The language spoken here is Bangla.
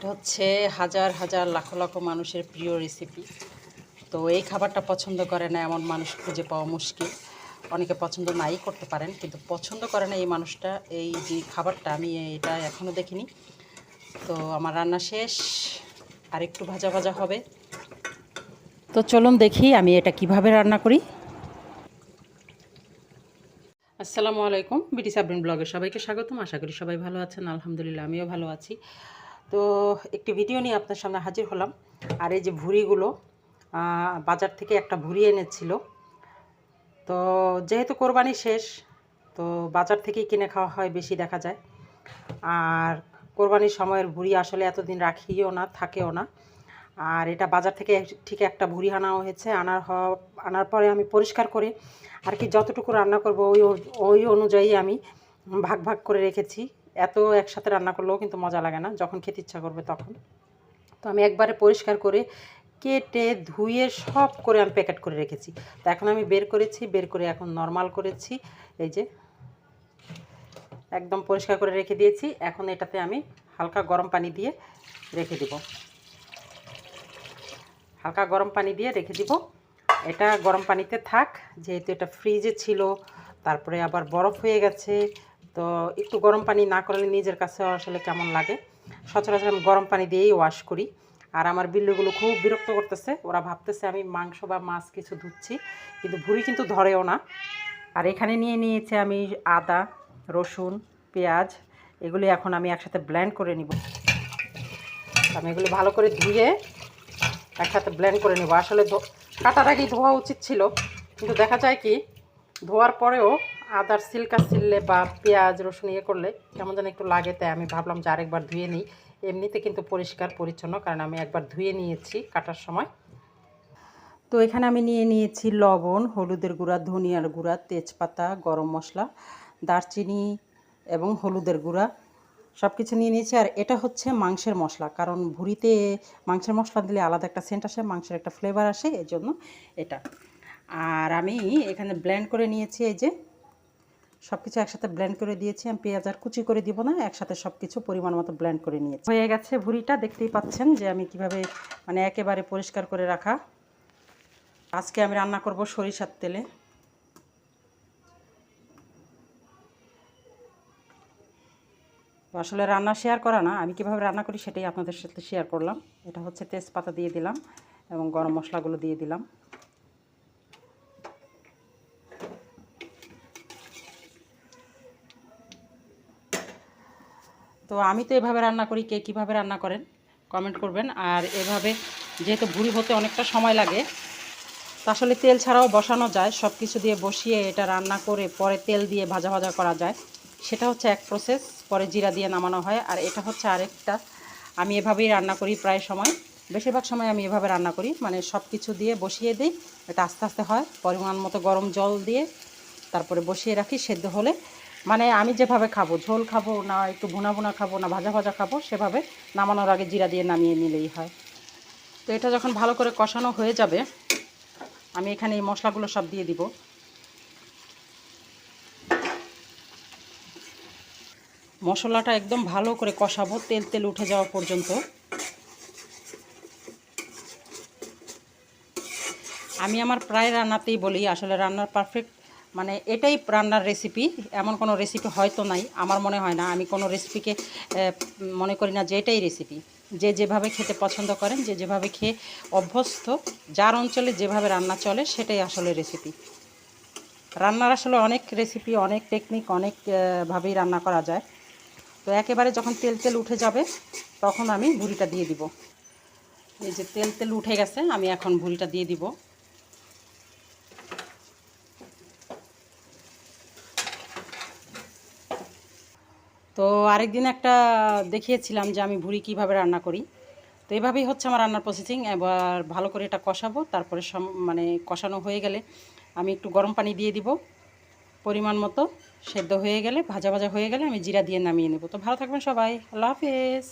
এটা হচ্ছে হাজার হাজার লাখো লাখো মানুষের প্রিয় রেসিপি তো এই খাবারটা পছন্দ করে না এমন মানুষ খুঁজে পাওয়া মুশকিল। অনেকে পছন্দ নাই করতে পারেন, কিন্তু পছন্দ করে না এই মানুষটা। এই যে খাবারটা আমি এটা এখনও দেখিনি। তো আমার রান্না শেষ, আর একটু ভাজা ভাজা হবে। তো চলুন দেখি আমি এটা কীভাবে রান্না করি। আসসালামু আলাইকুম, বিটি সাবরিন ব্লগে সবাইকে স্বাগতম। আশা করি সবাই ভালো আছেন, আলহামদুলিল্লাহ, আমিও ভালো আছি। তো একটি ভিডিও নিয়ে আপনার সামনে হাজির হলাম। আর এই যে ভুড়িগুলো বাজার থেকে একটা ভুড়ি এনেছিল। তো যেহেতু কোরবানি শেষ, তো বাজার থেকেই কিনে খাওয়া হয় বেশি দেখা যায়। আর কোরবানির সময়ের ভুড়ি আসলে এতদিন রাখিও না, থাকেও না। আর এটা বাজার থেকে ঠিক একটা ভুড়ি আনা হয়েছে। আনার আনার পরে আমি পরিষ্কার করে আর কি যতটুকু রান্না করব ওই ওই অনুযায়ী আমি ভাগ ভাগ করে রেখেছি। এত একসাথে রান্না করলেও কিন্তু মজা লাগে না, যখন খেতে ইচ্ছা করবে তখন। তো আমি একবারে পরিষ্কার করে কেটে ধুয়ে সব করে আমি প্যাকেট করে রেখেছি। তো এখন আমি বের করেছি, বের করে এখন নর্মাল করেছি, এই যে একদম পরিষ্কার করে রেখে দিয়েছি। এখন এটাতে আমি হালকা গরম পানি দিয়ে রেখে দিব। হালকা গরম পানি দিয়ে রেখে দিব। এটা গরম পানিতে থাক, যেহেতু এটা ফ্রিজে ছিল, তারপরে আবার বরফ হয়ে গেছে তো একটু গরম পানি না করলে নিজের কাছে আসলে কেমন লাগে? সচরাচর আমি গরম পানি দিয়েই ওয়াশ করি। আর আমার বিল্লুগুলো খুব বিরক্ত করতেছে। ওরা ভাবতেছে আমি মাংস বা মাছ কিছু ধুচ্ছি, কিন্তু ভুড়ি কিন্তু ধরেও না। আর এখানে নিয়ে নিয়েছে আমি আদা, রসুন, পেঁয়াজ, এগুলি এখন আমি একসাথে ব্লেন্ড করে নিব। আমি এগুলো ভালো করে ধুয়ে একসাথে ব্লেন্ড করে নেব। আসলে কাটার আগেই ধোয়া উচিত ছিল? কিন্তু দেখা যায় কি, ধোয়ার পরেও আদার সিল্কা সিললে বা পেঁয়াজ, রসুন ইয়ে করলে কেমন যেন একটু লাগে, তাই আমি ভাবলাম যে আরেকবার ধুয়ে নিই। এমনিতে কিন্তু পরিষ্কার, পরিচ্ছন্ন, কারণ আমি একবার ধুয়ে নিয়েছি কাটার সময়। তো এখানে আমি নিয়ে নিয়েছি লবণ, হলুদের গুঁড়া, ধনিয়ার গুঁড়া, তেজপাতা, গরম মশলা, দারচিনি এবং হলুদের গুঁড়া। সব কিছু নিয়ে নিয়েছি, আর এটা হচ্ছে মাংসের মশলা, কারণ ভুড়িতে মাংসের মশলা দিলে আলাদা একটা সেন্ট আসে, মাংসের একটা ফ্লেভার আসে এই জন্য এটা। আর আমি এখানে ব্লেন্ড করে নিয়েছি এই যে সব কিছু একসাথে ব্লেন্ড করে দিয়েছি। আমি পেঁয়াজ আর কুচি করে দিব না, একসাথে সব কিছু পরিমাণ মতো ব্লেন্ড করে নিয়েছি। হয়ে গেছে ভুড়িটা, দেখতেই পাচ্ছেন যে আমি কীভাবে মানে একেবারে পরিষ্কার করে রাখা। আজকে আমি রান্না করব সরিষার তেলে। আসলে রান্না শেয়ার করা না, আমি কীভাবে রান্না করি সেটাই আপনাদের সাথে শেয়ার করলাম। এটা হচ্ছে তেজপাতা দিয়ে দিলাম এবং গরম মশলাগুলো দিয়ে দিলাম। তো আমি তো এভাবে রান্না করি, কে কীভাবে রান্না করেন? কমেন্ট করবেন। আর এভাবে যেহেতু ভুড়ি হতে অনেকটা সময় লাগে, তো আসলে তেল ছাড়াও বসানো যায়। সব কিছু দিয়ে বসিয়ে এটা রান্না করে পরে তেল দিয়ে ভাজা ভাজা করা যায়। সেটা হচ্ছে এক প্রসেস পরে জিরা দিয়ে নামানো হয়। আর এটা হচ্ছে আরেকটা। আমি এভাবেই রান্না করি প্রায় সময়। বেশিরভাগ সময় আমি এভাবে রান্না করি। মানে সব কিছু দিয়ে বসিয়ে দিই। এটা আস্তে আস্তে হয়। পরিমাণ মতো গরম জল দিয়ে তারপরে বসিয়ে রাখি। সেদ্ধ হলে মানে আমি যেভাবে খাব, ঝোল খাব না একটু ভুনা ভুনা খাব না ভাজা ভাজা খাব, সেভাবে নামানোর আগে জিরা দিয়ে নামিয়ে নিলেই হয়। তো এটা যখন ভালো করে কষানো হয়ে যাবে, আমি এখানে এই মশলাগুলো সব দিয়ে দিব। মশলাটা একদম ভালো করে কষাবো, তেল তেল উঠে যাওয়া পর্যন্ত। আমি আমার প্রায় রান্নাতেই বলি, আসলে রান্নার পারফেক্ট মানে এটাই রান্নার রেসিপি এমন কোনো রেসিপি হয়তো নাই আমার মনে হয় না। আমি কোনো রেসিপিকে মনে করি না যে এটাই রেসিপি যে যেভাবে খেতে পছন্দ করেন যে যেভাবে খেয়ে অভ্যস্ত যার অঞ্চলে যেভাবে রান্না চলে সেটাই আসলে রেসিপি রান্নার আসলে অনেক রেসিপি অনেক টেকনিক অনেক আহ, ভাবেই রান্না করা যায়। তো একেবারে যখন তেল তেল উঠে যাবে তখন আমি ভুড়িটা দিয়ে দিব। এই যে তেল তেল উঠে গেছে আমি এখন ভুড়িটা দিয়ে দিব। তো আরেকদিন একটা দেখিয়েছিলাম যে আমি ভুড়ি কীভাবে রান্না করি। তো এভাবেই হচ্ছে আমার রান্নার প্রসেসিং এবার ভালো করে এটা কষাবো, তারপরে সম মানে কষানো হয়ে গেলে আমি একটু গরম পানি দিয়ে দিব পরিমাণ মতো, সেদ্ধ হয়ে গেলে, ভাজা ভাজা হয়ে গেলে আমি জিরা দিয়ে নামিয়ে নেব। তো ভালো থাকবেন সবাই, আল্লাহ হাফেজ।